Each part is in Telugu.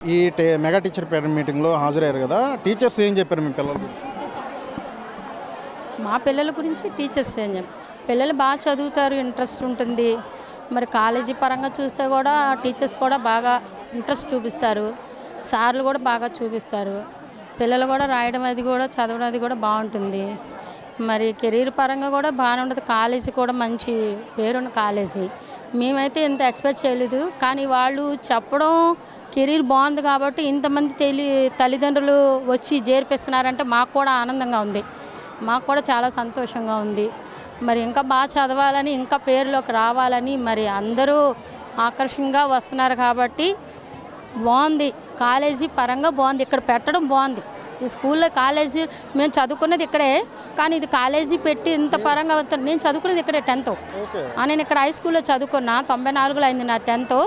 ఈ టే మెగా టీచర్ పేరెంట్ మీటింగ్లో హాజరయ్యారు కదా టీచర్స్ ఏం చెప్పారు మీ పిల్లల గురించి? మా పిల్లల గురించి టీచర్స్ ఏం చెప్పారు పిల్లలు బాగా చదువుతారు ఇంట్రెస్ట్ ఉంటుంది. మరి కాలేజీ పరంగా చూస్తే కూడా టీచర్స్ కూడా బాగా ఇంట్రెస్ట్ చూపిస్తారు. సార్లు కూడా బాగా చూపిస్తారు. పిల్లలు కూడా రాయడం అది కూడా చదవడం అది కూడా బాగుంటుంది. మరి కెరీర్ పరంగా కూడా బాగానే ఉంటుంది. కాలేజీ కూడా మంచి పేరున్న కాలేజీ. మేమైతే ఇంత ఎక్స్పెక్ట్ చేయలేదు. కానీ వాళ్ళు చెప్పడం కెరీర్ బాగుంది కాబట్టి ఇంతమంది తెలి తల్లిదండ్రులు వచ్చి చేర్పిస్తున్నారంటే మాకు కూడా ఆనందంగా ఉంది. మాకు కూడా చాలా సంతోషంగా ఉంది. మరి ఇంకా బాగా చదవాలని ఇంకా పేరులోకి రావాలని మరి అందరూ ఆకర్షణగా వస్తున్నారు కాబట్టి బాగుంది. కాలేజీ పరంగా బాగుంది. ఇక్కడ పెట్టడం బాగుంది. ఈ స్కూల్లో కాలేజీ మేము చదువుకున్నది ఇక్కడే కానీ ఇది కాలేజీ పెట్టి ఇంత పరంగా వస్తుంది నేను చదువుకున్నది ఇక్కడే టెన్త్. నేను ఇక్కడ హై స్కూల్లో చదువుకున్నా తొంభై నాలుగులో అయింది నా టెన్త్.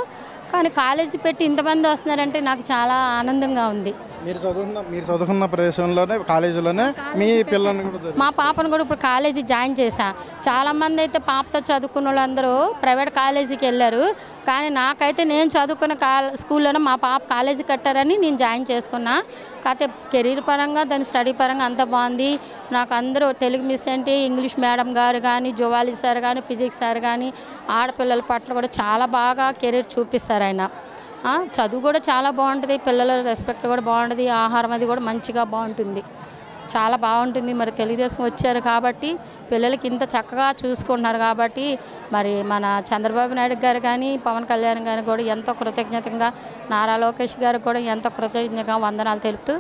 కానీ కాలేజీ పెట్టి ఇంతమంది వస్తున్నారంటే నాకు చాలా ఆనందంగా ఉంది. మీరు చదువుకున్న మీరు చదువుకున్న ప్రదేశంలోనే కాలేజీలోనే మీ పిల్లల్ని కూడా చదివి- మా పాపను కూడా ఇప్పుడు కాలేజీ జాయిన్ చేశా. చాలామంది అయితే పాపతో చదువుకున్న వాళ్ళందరూ ప్రైవేట్ కాలేజీకి వెళ్ళారు. కానీ నాకైతే నేను చదువుకున్న కా స్కూల్లోనే మా పాప కాలేజీ కట్టారని నేను జాయిన్ చేసుకున్నా. కాకపోతే కెరీర్ పరంగా దాని స్టడీ పరంగా అంత బాగుంది. నాకు అందరూ తెలుగు మిస్ ఏంటి ఇంగ్లీష్ మేడం గారు కానీ జువాలీ సార్ కానీ ఫిజిక్స్ సార్ కానీ ఆడపిల్లల పట్ల కూడా చాలా బాగా కెరీర్ చూపిస్తారు ఆయన. చదువు కూడా చాలా బాగుంటుంది పిల్లల రెస్పెక్ట్ కూడా బాగుంటుంది ఆహారం అది కూడా మంచిగా బాగుంటుంది. చాలా బాగుంటుంది మరి తెలుగుదేశం వచ్చారు కాబట్టి పిల్లలకి ఇంత చక్కగా చూసుకుంటున్నారు కాబట్టి మరి మన చంద్రబాబు నాయుడు గారు కానీ పవన్ కళ్యాణ్ గారు కూడా ఎంతో కృతజ్ఞతంగా నారా లోకేష్ గారికి కూడా ఎంతో కృతజ్ఞతగా వందనాలు తెలుపుతూ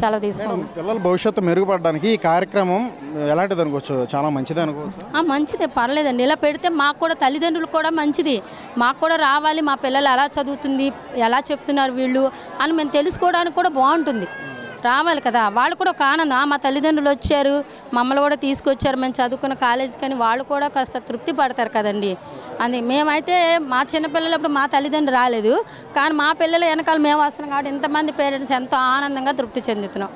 సెలవు తీసుకుంటాం పిల్లల భవిష్యత్తు మెరుగుపడడానికి ఈ కార్యక్రమం ఎలాంటిది అనుకోవచ్చు? చాలా మంచిది అనుకోవచ్చు? మంచిదే. పర్లేదండి. ఇలా పెడితే మాకు కూడా తల్లిదండ్రులు కూడా మంచిది. మాకు కూడా రావాలి. మా పిల్లలు ఎలా చదువుతుంది? ఎలా చెప్తున్నారు వీళ్ళు? అని మేము తెలుసుకోవడానికి కూడా బాగుంటుంది. రావాలి కదా. వాళ్ళు కూడా ఒక ఆనందం. మా తల్లిదండ్రులు వచ్చారు. మమ్మల్ని కూడా తీసుకొచ్చారు. మేము చదువుకున్న కాలేజీ కానీ వాళ్ళు కూడా కాస్త తృప్తి పడతారు కదండి. అది. మేమైతే మా చిన్నపిల్లలప్పుడు మా తల్లిదండ్రులు రాలేదు. కానీ మా పిల్లలు వెనకాల మేము వస్తున్నాం కాబట్టి ఇంతమంది పేరెంట్స్ ఎంతో ఆనందంగా తృప్తి చెందుతున్నాం.